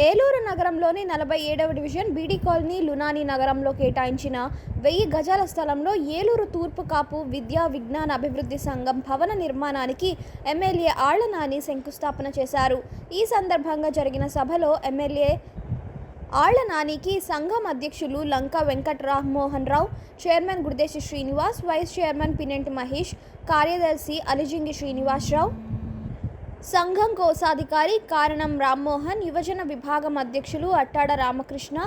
ఏలూరు నగరంలోని నలభై ఏడవ డివిజన్ బీడీ కాలనీ లునాని నగరంలో కేటాయించిన వెయ్యి గజాల స్థలంలో ఏలూరు తూర్పు కాపు విద్యా విజ్ఞాన అభివృద్ధి సంఘం భవన నిర్మాణానికి ఎమ్మెల్యే ఆళ్ళ నాని శంకుస్థాపన చేశారు. ఈ సందర్భంగా జరిగిన సభలో ఎమ్మెల్యే ఆళ్ళ నానికి సంఘం అధ్యక్షులు Lanka Venkata Rammohan Rao chairman Gudidesi Srinivas vice chairman Pinenti Mahesh కార్యదర్శి అలిజింగి శ్రీనివాసరావు సంఘం కోశాధికారి కారణం రామ్మోహన్ యువజన విభాగం అధ్యక్షులు అట్టాడ రామకృష్ణ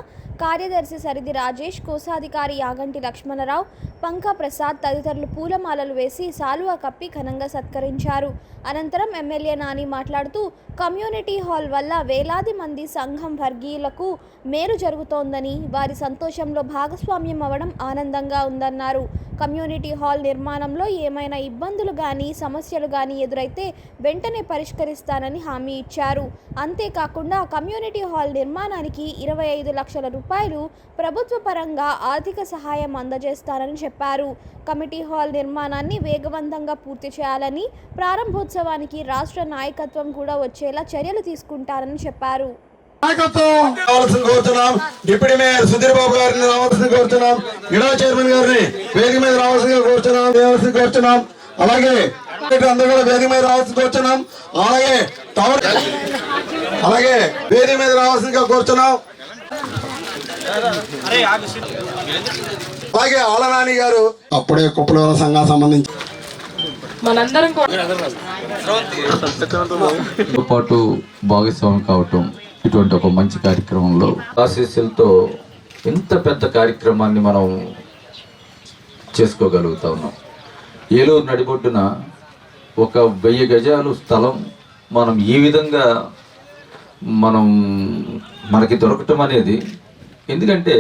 కార్యదర్శి సరిది రాజేష్ కోశాధికారి యాగంటి లక్ష్మణరావు పంకా ప్రసాద్ తదితరులు పూలమాలలు వేసి సాలువా కప్పి ఘనంగా సత్కరించారు. అనంతరం ఎమ్మెల్యే నాని మాట్లాడుతూ కమ్యూనిటీ హాల్ వల్ల వేలాది మంది సంఘం వర్గీయులకు మేలు జరుగుతోందని వారి సంతోషంలో భాగస్వామ్యం అవ్వడం ఆనందంగా ఉందన్నారు. కమ్యూనిటీ హాల్ నిర్మాణంలో ఏమైనా ఇబ్బందులు కానీ సమస్యలు కానీ ఎదురైతే వెంటనే పరిష్కరిస్తానని హామీ ఇచ్చారు. అంతేకాకుండా కమ్యూనిటీ హాల్ నిర్మాణానికి ఇరవై ఐదు లక్షల రూపాయలు ప్రభుత్వ పరంగా ఆర్థిక సహాయం అందజేస్తారని చెప్పారు. కమిటీ హాల్ నిర్మాణాన్ని వేగవంతంగా పూర్తి చేయాలని ప్రారంభోత్సవానికి రాష్ట్ర నాయకత్వం కూడా వచ్చేలా చర్యలు తీసుకుంటారని చెప్పారు. నాయకత్వం కోరుతున్నాం. డిప్యూటీ మేయర్ సుధీర్ బాబు గారిని రావాల్సిన కోరుతున్నాం. ఇడా చైర్మన్ గారిని వేదిక మీద రావాల్సిందిగా కోరుతున్నాం. రావాల్సింది కోరుతున్నాం. అలాగే అందరూ కూడా వేదిక మీద రావాల్సింది కోరుతున్నాం అలాగే టవర్ అలాగే వేదిక మీద రావాల్సిందిగా కోరుతున్నాం అలాగే ఆలనాని గారు అప్పుడే కుప్పల సంఘం సంబంధించి మనందరం కూడా తో పాటు భాగస్వామి కావటం ఇటువంటి ఒక మంచి కార్యక్రమంలో ఆశీస్సులతో ఇంత పెద్ద కార్యక్రమాన్ని మనం చేసుకోగలుగుతా ఉన్నాం. ఏలూరు నడిబొడ్డున ఒక వెయ్యి గజాలు స్థలం మనం ఈ విధంగా మనం మనకి దొరకటం అనేది ఎందుకంటే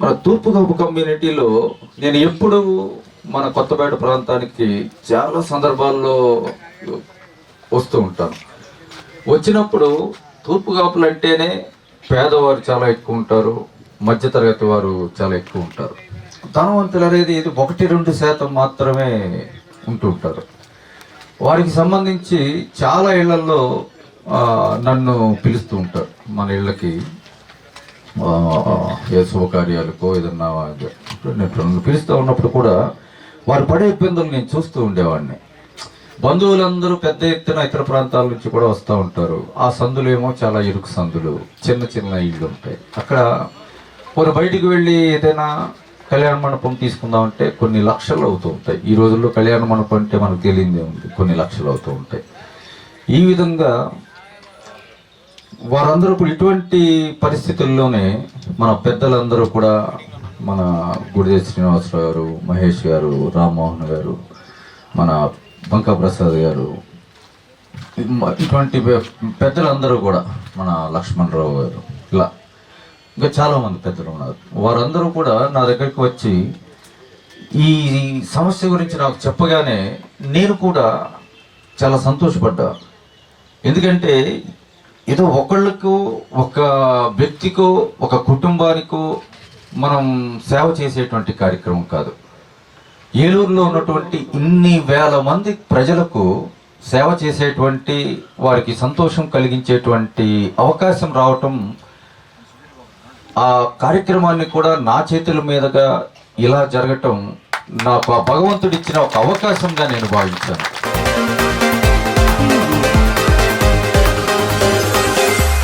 మన తూర్పుగోపు కమ్యూనిటీలో నేను ఎప్పుడు మన కొత్తపేట ప్రాంతానికి చాలా సందర్భాల్లో వస్తూ ఉంటాను. వచ్చినప్పుడు తూర్పు కాపులు అంటేనే పేదవారు చాలా ఎక్కువ ఉంటారు మధ్యతరగతి వారు చాలా ఎక్కువ ఉంటారు. ధనవంతులు అనేది ఇది ఒకటి రెండు శాతం మాత్రమే ఉంటుంటారు వారికి సంబంధించి చాలా ఇళ్ళలో నన్ను పిలుస్తూ ఉంటారు. మన ఇళ్ళకి ఏ శుభకార్యాలకో ఏదన్నా నేను నన్ను పిలుస్తూ ఉన్నప్పుడు కూడా వారు పడే ఇబ్బందులు నేను చూస్తూ ఉండేవాడిని. బంధువులందరూ పెద్ద ఎత్తున ఇతర ప్రాంతాల నుంచి కూడా వస్తూ ఉంటారు. ఆ సందులు ఏమో చాలా ఇరుకు సందులు చిన్న చిన్న ఇళ్ళు ఉంటాయి. అక్కడ కొన్ని బయటికి వెళ్ళి ఏదైనా కళ్యాణ మండపం తీసుకుందామంటే కొన్ని లక్షలు అవుతూ ఉంటాయి. ఈ రోజుల్లో కళ్యాణ మండపం అంటే మనకు తెలియదే ఉంది. కొన్ని లక్షలు అవుతూ ఉంటాయి. ఈ విధంగా వారందరూ ఇప్పుడు ఇటువంటి పరిస్థితుల్లోనే మన పెద్దలందరూ కూడా మన గుడిదే శ్రీనివాసరావు గారు మహేష్ గారు రామ్మోహన్ గారు మన బంకా ప్రసాద్ గారు ఇటువంటి పెద్దలందరూ కూడా మన లక్ష్మణరావు గారు. ఇంకా చాలామంది పెద్దలు ఉన్నారు. వారందరూ కూడా నా దగ్గరికి వచ్చి ఈ సమస్య గురించి నాకు చెప్పగానే నేను కూడా చాలా సంతోషపడ్డా. ఎందుకంటే ఏదో ఒకళ్ళకు ఒక వ్యక్తికో ఒక కుటుంబానికో మనం సేవ చేసేటువంటి కార్యక్రమం కాదు. ఏలూరులో ఉన్నటువంటి ఇన్ని వేల మంది ప్రజలకు సేవ చేసేటువంటి వారికి సంతోషం కలిగించేటువంటి అవకాశం రావటం ఆ కార్యక్రమాన్ని కూడా నా చేతుల మీదుగా ఇలా జరగటం నాకు ఆ భగవంతుడిచ్చిన ఒక అవకాశంగా నేను భావించాను.